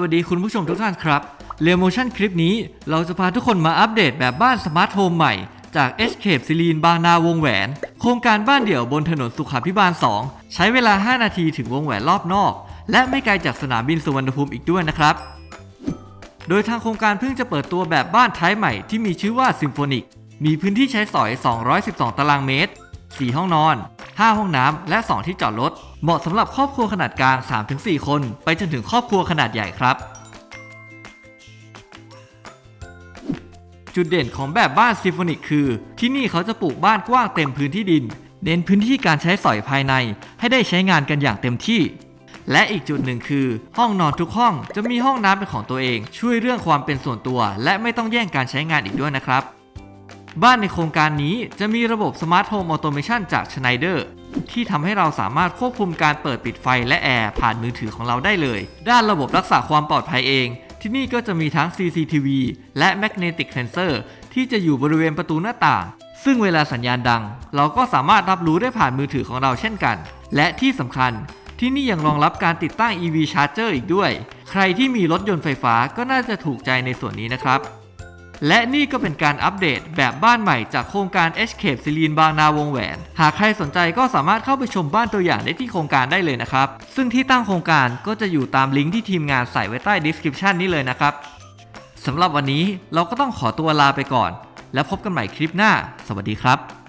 วัสดีคุณผู้ชมทุกท่านครับเรียโมชั่นคลิปนี้ เราจะพาทุกคนมาอัปเดตแบบบ้านสมาร์ทโฮมใหม่ จาก Escape ซีรีนบางนาวงแหวน โครงการบ้านเดี่ยวบนถนนสุขาพิบาล 2 ใช้เวลา 5 นาทีถึงวงแหวนรอบนอก และไม่ไกลจากสนามบินสุวรรณภูมิอีกด้วยนะครับ โดยทางโครงการเพิ่งจะเปิดตัวแบบบ้านท้ายใหม่ที่มีชื่อว่าซิมโฟนิกมีพื้นที่ใช้สอย 212 ตารางเมตร 4 ห้องนอน 5 ห้องน้ำและ 2 ที่จอดรถ เหมาะสำหรับครอบครัวขนาดกลาง 3-4 คน ไปจนถึงครอบครัวขนาดใหญ่ครับจุดเด่นของแบบบ้านซิมโฟนิกคือ ที่นี่เขาจะปลูกบ้านกว้างเต็มพื้นที่ดิน เน้นพื้นที่การใช้สอยภายใน ให้ได้ใช้งานกันอย่างเต็มที่ และอีกจุดหนึ่งคือ ห้องนอนทุกห้องจะมีห้องน้ำเป็นของตัวเอง ช่วยเรื่องความเป็นส่วนตัว และไม่ต้องแย่งการใช้งานอีกด้วยนะครับ บ้านในโครงการนี้จะมีระบบสมาร์ทโฮมออโตเมชันจาก Schneider ที่ทำให้เราสามารถควบคุมการเปิดปิดไฟและแอร์ผ่านมือถือของเราได้เลย ด้านระบบรักษาความปลอดภัยเอง ที่นี่ก็จะมีทั้ง CCTV และ Magnetic Sensor ที่จะอยู่บริเวณประตูหน้าต่าง ซึ่งเวลาสัญญาณดัง เราก็สามารถรับรู้ได้ผ่านมือถือของเราเช่นกัน และที่สำคัญที่นี่ยังรองรับการติดตั้ง EV Charger อีกด้วย ใครที่มีรถยนต์ไฟฟ้าก็น่าจะถูกใจในส่วนนี้นะครับ และนี่ก็เป็นการอัปเดตแบบบ้านใหม่จากโครงการ Escape ซีลีนบางนาวงแหวน หากใครสนใจก็สามารถเข้าไปชมบ้านตัวอย่างได้ที่โครงการได้เลยนะครับ ซึ่งที่ตั้งโครงการก็จะอยู่ตามลิงก์ที่ทีมงานใส่ไว้ใต้ description นี้เลยนะครับสำหรับวันนี้เราก็ต้องขอตัวลาไปก่อน แล้วพบกันใหม่คลิปหน้า สวัสดีครับ